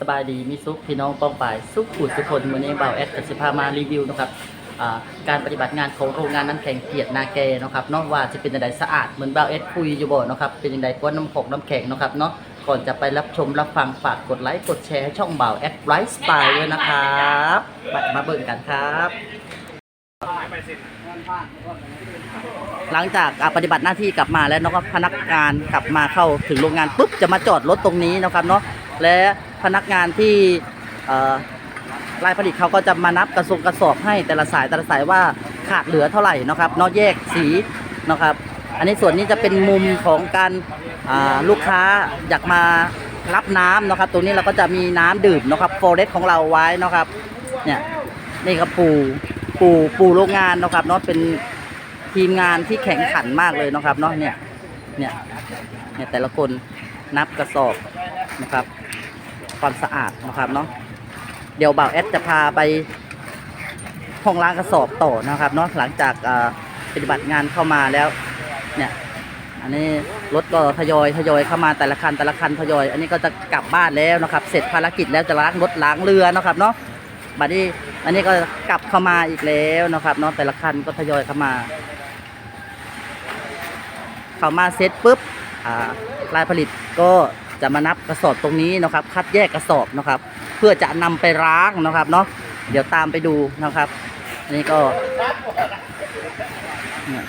สบายดีมีซุปพี่น้องป้องปายซุปขูดสุคนมือนี้เบาแอดกับสิพามารีวิวนะครับการปฏิบัติงานของโรงงานน้ำแข็งเกียรตินาแกนะครับเนอกว่าจะเป็นยังไงสะอาดเหมือนเบาแอดคุยอยู่บ่นะครับเป็นยังไงก้นน้ำผงน้ำแข็งนะครับเนาะ ก่อนจะไปรับชมรับฟังฝากกดไลค์กดแชร์ให้ช่องเบาแอดไลฟ์สไตล์ด้วยนะครับมาเบิ่งกันครับ หลังจากปฏิบัติหน้าที่กลับมาแล้วเนาะครับพนักงานกลับมาเข้าถึงโรงงานปุ๊บจะมาจอดรถตรงนี้นะครับเนาะและพนักงานที่รายผลิตเขาก็จะมานับกระสงกระสอบให้แต่ละสายแต่ละสายว่าขาดเหลือเท่าไหร่นะครับเนาะแยกสีนะครับ อันนี้ส่วนนี้จะเป็นมุมของการลูกค้าอยากมารับน้ำนะครับ ตรงนี้เราก็จะมีน้ำดื่มนะครับโฟเรสของเราไว้นะครับ เนี่ยนี่ครับปูปูปูโรงงานนะครับเนาะเป็นทีมงานที่แข่งขันมากเลยนะครับเนาะเนี่ยเนี่ยเนี่ยแต่ละคนนับกระสอบนะครับ ความสะอาดนะครับเนาะเดี๋ยวบ่าวแอดจะพาไปห้องล้างกระสอบต่อนะครับเนาะหลังจากปฏิบัติงานเข้ามาแล้ว เนี่ย อันนี้รถก็ทยอยทยอยเข้ามาแต่ละคันแต่ละคันทยอย อันนี้ก็จะกลับบ้านแล้วนะครับ เสร็จภารกิจแล้วจะล้างรถล้างเรือนะครับเนาะบัดนี้อันนี้ก็กลับเข้ามาอีกแล้วนะครับเนาะแต่ละคันก็ทยอยเข้ามา เข้ามาเซ็ตปุ๊บอ่ารายผลิตก็จะมานับกระสอบตรงนี้นะครับ คัดแยกกระสอบนะครับ เพื่อจะนำไปล้างนะครับเนาะเดี๋ยวตามไปดูนะครับ อันนี้ก็เนี่ย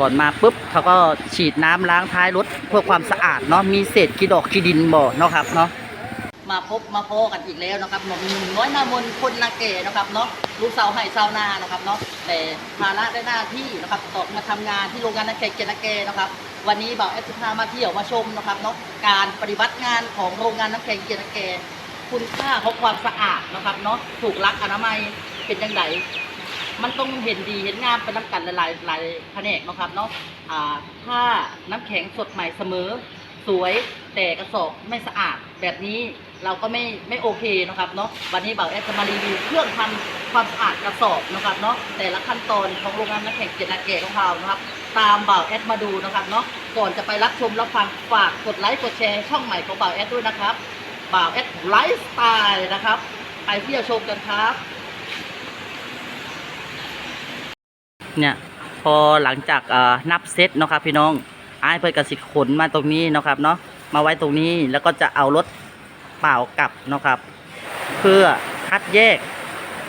ก่อนมาปุ๊บเขาก็ฉีดน้ำล้างท้ายรถเพื่อความสะอาดเนาะมีเศษขี้ดอกขี้ดินบ่เนาะครับเนาะมาพบมาพอกันอีกแล้วนะครับหนุ่มน้อยหนามนคนนาเกนะครับเนาะลูกสาวไห่ชาวนานะครับเนาะแต่ภาระได้หน้าที่นะครับตอกมาทำงานที่โรงงานนาเกเกนาเกนะครับ วันนี้บ่าวแอสพามาเที่ยวมาชมนะครับเนาะการปฏิบัติงานของโรงงานน้ำแข็งเกนาเกคุณค่าของความสะอาดนะครับเนาะถูกลักอนามัยเป็นยังไง มันต้องเห็นดีเห็นงามเป็นน้ำกันหลายหลายแผนกนะครับเนาะอ่าถ้าน้ำแข็งสดใหม่เสมอ สวยแต่กระสอบไม่สะอาดแบบนี้เราก็ไม่ไม่โอเคนะครับเนาะวันนี้บ่าวแอดจะมารีวิวเครื่องทำความสะอาดกระสอบนะครับเนาะแต่ละขั้นตอนของโรงงานน้ำแข็งเกียรตินาเกตของเรานะครับ ตามบ่าวแอดมาดูนะครับเนาะก่อนจะไปรับชมรับฟังฝากกดไลค์กดแชร์ช่องใหม่ของบ่าวแอดด้วยนะครับบ่าวแอดไลฟ์สไตล์นะครับไปเที่ยวชมกันครับ เนี่ยพอหลังจากนับเซตเนาะครับพี่น้องไอ้เพื่อกสิขนมาตรงนี้เนาะครับเนาะมาไว้ตรงนี้แล้วก็จะเอารถเปล่ากลับเนาะครับ เพื่อคัดแยก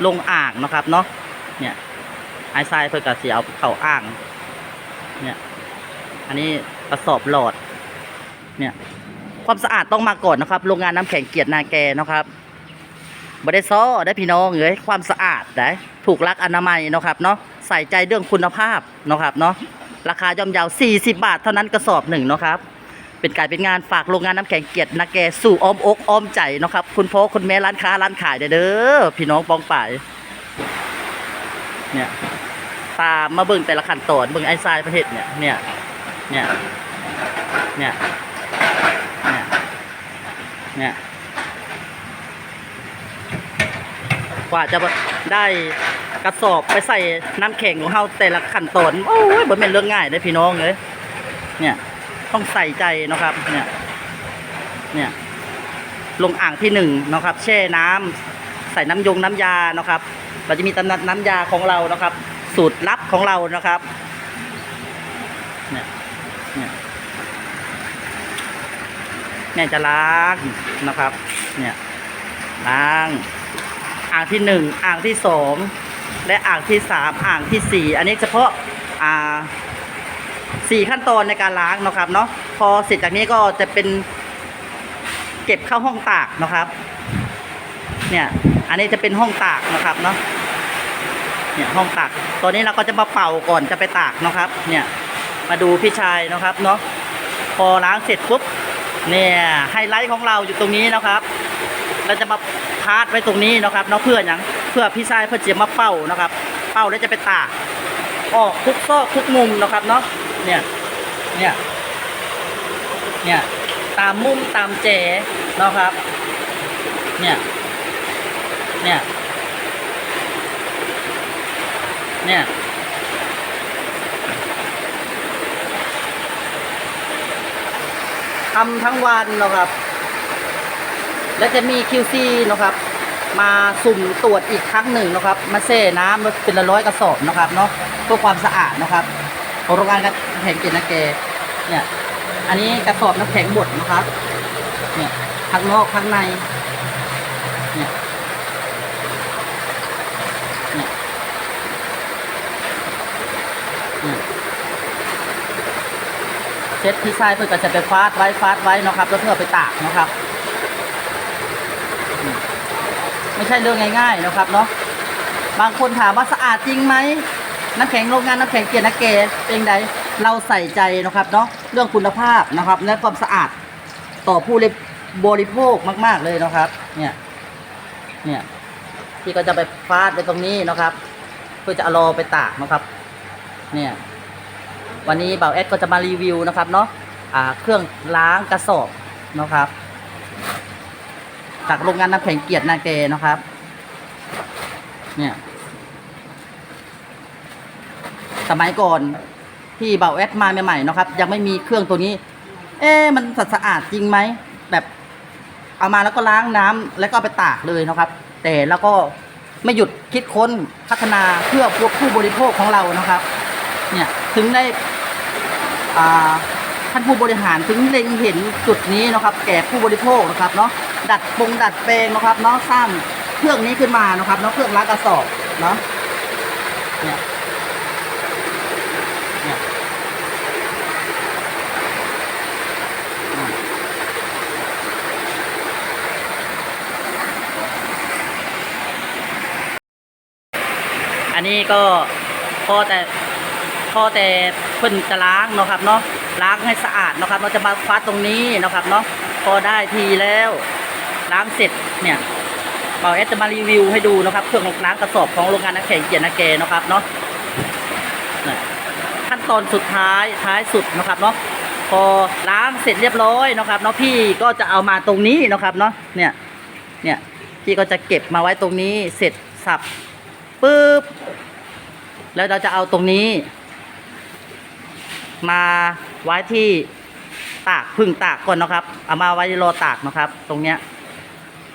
ลงอ่างเนาะครับเนาะเนี่ยไอ้ทรายเพื่อกสิเอาเข้าอ่างเนี่ยอันนี้กระสอบหลอดเนี่ยความสะอาดต้องมาก่อนนะครับ โรงงานน้ำแข็งเกียรตินาแกนะครับบได้ซ้อได้พี่น้องเอ้ยความสะอาดได้ถูกลักอนามัยนะครับเนาะ ใส่ใจเรื่องคุณภาพเนาะครับเนาะราคาย่อมเยาว 40 บาทเท่านั้นกระสอบหนึ่งเนาะครับ เป็นการเป็นงานฝากโรงงานน้ำแข็งเกียรตินาแกสู่อ้อมอกอ้อมใจเนาะครับ คุณพ่อคุณแม่ร้านค้าร้านขายเด้อพี่น้องปองป่ายเนี่ยตามมาเบิ่งแต่ละขั้นตอนเบิ่งไอ้ทรายประเทศเนี่ยเนี่ยเนี่ยเนี่ยเนี่ยเนี่ยกว่าจะได้ กระสอบไปใส่น้ำแข็งของเราแต่ละขั้นตอนโอ้ยบ่เป็นเรื่องง่ายเลยพี่น้องเลยเนี่ยต้องใส่ใจนะครับเนี่ยเนี่ยลงอ่างที่หนึ่งนะครับ แช่น้ำใส่น้ำยงน้ำยานะครับ เราจะมีตำนัดน้ำยาของเรานะครับ สูตรลับของเรานะครับเนี่ยเนี่ยเนี่ยจะล้างนะครับ เนี่ยล้าง อ่างที่หนึ่งอ่างที่สอง และอ่างที่สามอ่างที่สี่อันนี้เฉพาะอ่าสี่ขั้นตอนในการล้างนะครับเนาะพอเสร็จจากนี้ก็จะเป็นเก็บเข้าห้องตากนะครับ เนี่ยอันนี้จะเป็นห้องตากนะครับเนาะเนี่ยห้องตากตอนนี้เราก็จะมาเป่าก่อนจะไปตากนะครับ เนี่ยมาดูพี่ชายนะครับเนาะพอล้างเสร็จปุ๊บเนี่ยไฮไลท์ของเราอยู่ตรงนี้นะครับ เราจะมาพาดไว้ตรงนี้นะครับเนาะเพื่ออย่าง พื่อพี่ชายเพื่อจะมาเป้านะครับ เป้าแล้วจะไปตากออกทุกซอกทุกมุมนะครับเนาะเนี่ยเนี่ยเนี่ยตามมุมตามแจนะครับ เนี่ยเนี่ยเนี่ยทำทั้งวันนะครับ และจะมี QC นะครับ มาสุ่มตรวจอีกครั้งหนึ่งนะครับ มาเซ่น้ำเป็นละร้อยกระสอบนะครับเนาะเพื่อความสะอาดนะครับของโรงงานน้ำแข็งกินนะเกเนี่ย อันนี้กระสอบน้ำแข็งบดนะครับ เนี่ยข้างนอกข้างใน เนี่ยเนี่ยเนี่ยเช็ดที่ใช้เพื่อจะไปฟาดไว้ฟาดไว้นะครับแล้วเพื่อไปตากนะครับอืม ไม่ใช่เรื่องง่ายๆนะครับเนาะบางคนถามว่าสะอาดจริงไหมน้ำแข็งโรงงานน้ำแข็งเกียรตินาเกเป็นไงเราใส่ใจนะครับเนาะเรื่องคุณภาพนะครับ และความสะอาดต่อผู้บริโภคมาก ๆเลยนะครับ เนี่ย เนี่ยที่ก็จะไปฟาดไปตรงนี้นะครับ เพื่อจะเอารอไปตากนะครับ เนี่ย วันนี้เบาแอดก็จะมารีวิวนะครับเนาะอ่าเครื่องล้างกระสอบนะครับ จากโรงงานน้ำแข็งเกียรตินาเกนะครับ เนี่ย สมัยก่อนที่เบาแอดมาใหม่ๆนะครับ ยังไม่มีเครื่องตัวนี้ เอ๊มันสะอาดจริงไหมแบบเอามาแล้วก็ล้างน้ำแล้วก็ไปตากเลยนะครับ แต่แล้วก็ไม่หยุดคิดค้นพัฒนาเพื่อพวกผู้บริโภคของเรานะครับ เนี่ยถึงได้ท่านผู้บริหารถึงเล็งเห็นจุดนี้นะครับ แก่ผู้บริโภคนะครับเนาะ ดัดปรุงดัดแปลงนะครับเนาะสร้างเครื่องนี้ขึ้นมานะครับเนาะเครื่องล้างกระสอบเนาะเนี่ยเนี่ยอันนี้ก็พอแต่พอแต่เพิ่นจะล้างเนาะครับเนาะล้างให้สะอาดเนาะครับเราจะมาควัดตรงนี้เนาะครับเนาะพอได้ทีแล้ว ล้างเสร็จเนี่ยเบาเอสจะมารีวิวให้ดูนะครับ เครื่องล้างกระสอบของโรงงานน้ำแข็งเกียรตินาเกนะครับเนาะขั้นตอนสุดท้ายท้ายสุดนะครับเนาะพอล้างเสร็จเรียบร้อยนะครับเนาะพี่ก็จะเอามาตรงนี้นะครับเนาะเนี่ยเนี่ยพี่ก็จะเก็บมาไว้ตรงนี้เสร็จสับปุ๊บแล้วเราจะเอาตรงนี้ มาไว้ที่ตากพึ่งตากก่อนนะครับ เอามาไว้รอตากนะครับ ตรงเนี้ย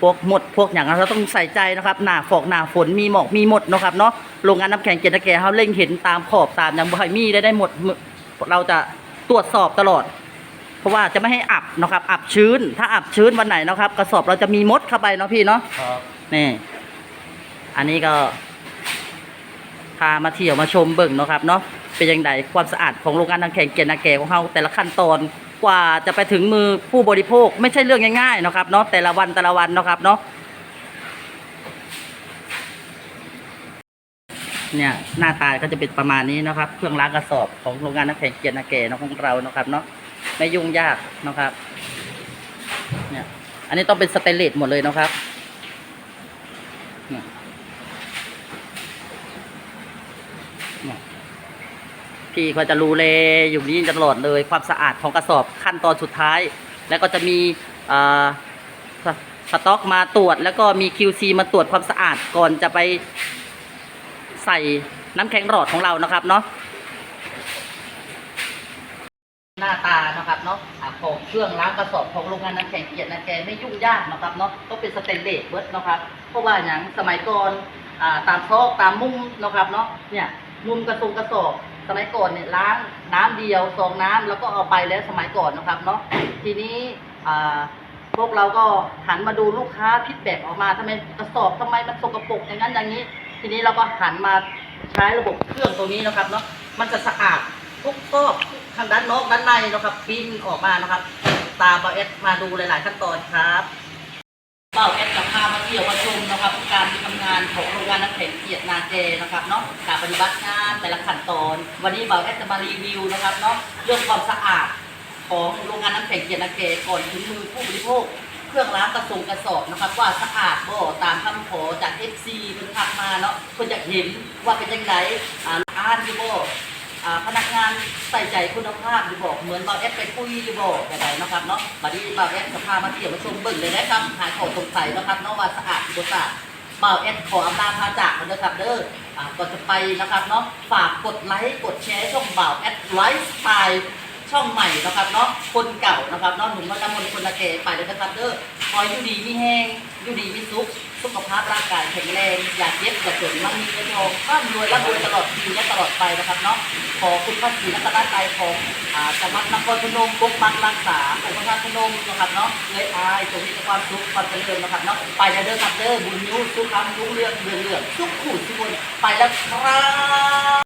พวกหมดพวกอย่างนั้นเราต้องใส่ใจนะครับหน้าฝอกหน้าฝนมีหมอกมีหมดนะครับเนาะโรงงานน้ำแข็งเกียรตินาแก่เขาเล่งเห็นตามขอบตามอย่างบ่อยมีได้ได้หมดเราจะตรวจสอบตลอด เพราะว่าจะไม่ให้อับนะครับ อับชื้น ถ้าอับชื้นวันไหนนะครับ กระสอบเราจะมีมดเข้าไปเนาะพี่เนาะครับนี่ อันนี้ก็พามาเที่ยวมาชมเบิ่งเนาะครับเนาะเป็นยังไงความสะอาดของโรงงานทางแข่งเกียรตินาแก่ของเราแต่ละขั้นตอน กว่าจะไปถึงมือผู้บริโภคไม่ใช่เรื่องง่ายๆนะครับเนาะแต่ละวันแต่ละวันนะครับเนาะเนี่ยหน้าตาก็จะเป็นประมาณนี้นะครับ เครื่องล้างกระสอบของโรงงานน้ำแข็งเกียรตินาเกนะของเรานะครับเนาะไม่ยุ่งยากนะครับเนี่ยอันนี้ต้องเป็นสเตนเลสหมดเลยนะครับ เนี่ยเนี่ย พี่ก็จะรูเลยอยู่นี่ตลอดเลยความสะอาดของกระสอบขั้นตอนสุดท้าย แล้วก็จะมีสต็อกมาตรวจ แล้วก็มี QC มาตรวจความสะอาดก่อนจะไปใส่น้ำแข็งหลอดของเรานะครับเนาะหน้าตานะครับเนาะของเครื่องล้างกระสอบของโรงงานน้ำแข็งเกียรตินาแกไม่ยุ่งยากนะครับเนาะต้องเป็นสเตนเลสเบิร์ดนะครับเพราะว่าอย่างสมัยก่อนอตามซอกตามมุมนะครับเนาะเนี่ยมุมกระทรงกระสอบ สมัยก่อนเนี่ยล้างน้ำเดียวซองน้ำแล้วก็เอาไปแล้วสมัยก่อนนะครับเนาะทีนี้พวกเราก็หันมาดูลูกค้าพิดแบบออกมาทำไมกระสอบทำไมมันสกปรกอย่างนั้นอย่างนี้ ทีนี้เราก็หันมาใช้ระบบเครื่องตรงนี้นะครับเนาะมันจะสะอาดทุกซอกทางด้านนอกด้านในนะครับบินออกมานะครับ ตาเบาเอสมาดูหลาย ๆ ขั้นตอนครับ เป้าแอดกับพามาเที่ยวมาชมนะครับการทำงานของโรงงานน้ำแข็งเกียรตินาเกนะครับเนาะการปฏิบัติงานแต่ละขั้นตอน วันนี้เบาแอดจะมารีวิวนะครับเนาะเรื่องความสะอาดของโรงงานน้ำแข็งเกียรตินาเกก่อนถึงมือผู้บริโภค เครื่องล้างกระสงกระสอบนะครับ ว่าสะอาดบ่ตามคำขอจากเอฟซีเพิ่นทักมาเนาะเพิ่นอยากเห็นว่าเป็นยังไงอ่าอ่านอยู่บ่ พนักงานใส่ใจคุณภาพอยู่บอกเหมือนเบาแอดไปคุยอยู่บอกแบบไหนะครับเนาะบัดนี้เบาแอดจะพามาเที่ยวมาชมบิ่งเลยนะครับหายของสงสัยนะครับเนาะว่าสะอาดหรือบ่สะอาดบ่าแอดขออำลาพาจากกันเด้อครับเด้ออ่าก่อนจะไปนะครับเนาะฝากกดไลค์กดแชร์ช่องเบ่าแอดไลฟ์สไตล์ช่องใหม่นะครับเนาะคนเก่านะครับเนาะหนุ่มวัฒนมนคนละเกไปเลยนะครับเด้อคอยอยู่ดีมีแห้งอยู่ดีมีสุข สุขภาพร่างกายแข็งแรงอย่าเจ็บอย่าจนมั่งมีเงินทองร่ำรวยร่ำรวยตลอดปีและตลอดไปนะครับเนาะขอคุณพระศรีรัตนตรัยของอ่าจัครนครพนมปกปักรักษาองค์พระธาตุพนมนะครับเนาะเลยอายจงมีความสุขความเจริญนะครับเนาะไปแล้วเด้อครับเด้อบุญยูสุขคำรุ่งเรืองเรืองเรื่องทุกขู่ทุกคนไปแล้วครับ